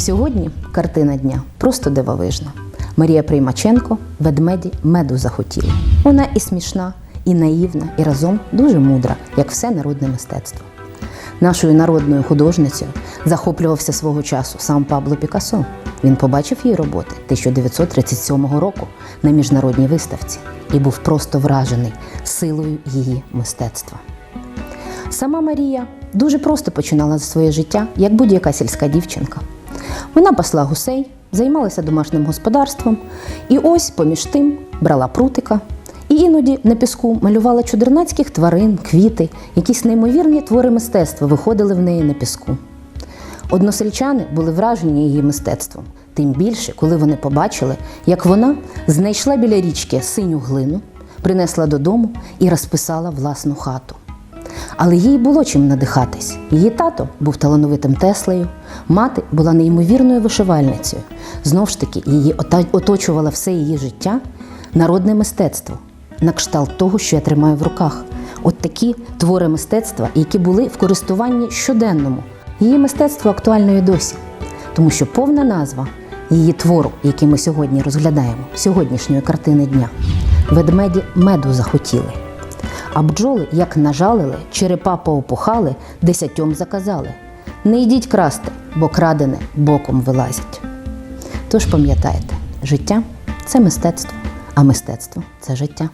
Сьогодні картина дня просто дивовижна. Марія Приймаченко ведмеді меду захотіли. Вона і смішна, і наївна, і разом дуже мудра, як все народне мистецтво. Нашою народною художницею захоплювався свого часу сам Пабло Пікассо. Він побачив її роботи 1937 року на міжнародній виставці і був просто вражений силою її мистецтва. Сама Марія дуже просто починала своє життя, як будь-яка сільська дівчинка. Вона пасла гусей, займалася домашнім господарством, і ось поміж тим брала прутика і іноді на піску малювала чудернацьких тварин, квіти, якісь неймовірні твори мистецтва виходили в неї на піску. Односельчани були вражені її мистецтвом, тим більше, коли вони побачили, як вона знайшла біля річки синю глину, принесла додому і розписала власну хату. Але їй було чим надихатись. Її тато був талановитим Теслею, мати була неймовірною вишивальницею. Знов ж таки, її оточувало все її життя народне мистецтво, на кшталт того, що я тримаю в руках. От такі твори мистецтва, які були в користуванні щоденному. Її мистецтво актуально і досі, тому що повна назва її твору, який ми сьогодні розглядаємо, сьогоднішньої картини дня ведмеді меду захотіли. А бджоли, як нажалили, черепа поопухали, десятьом заказали. Не йдіть красти, бо крадене боком вилазять. Тож пам'ятайте, життя це мистецтво, а мистецтво це життя.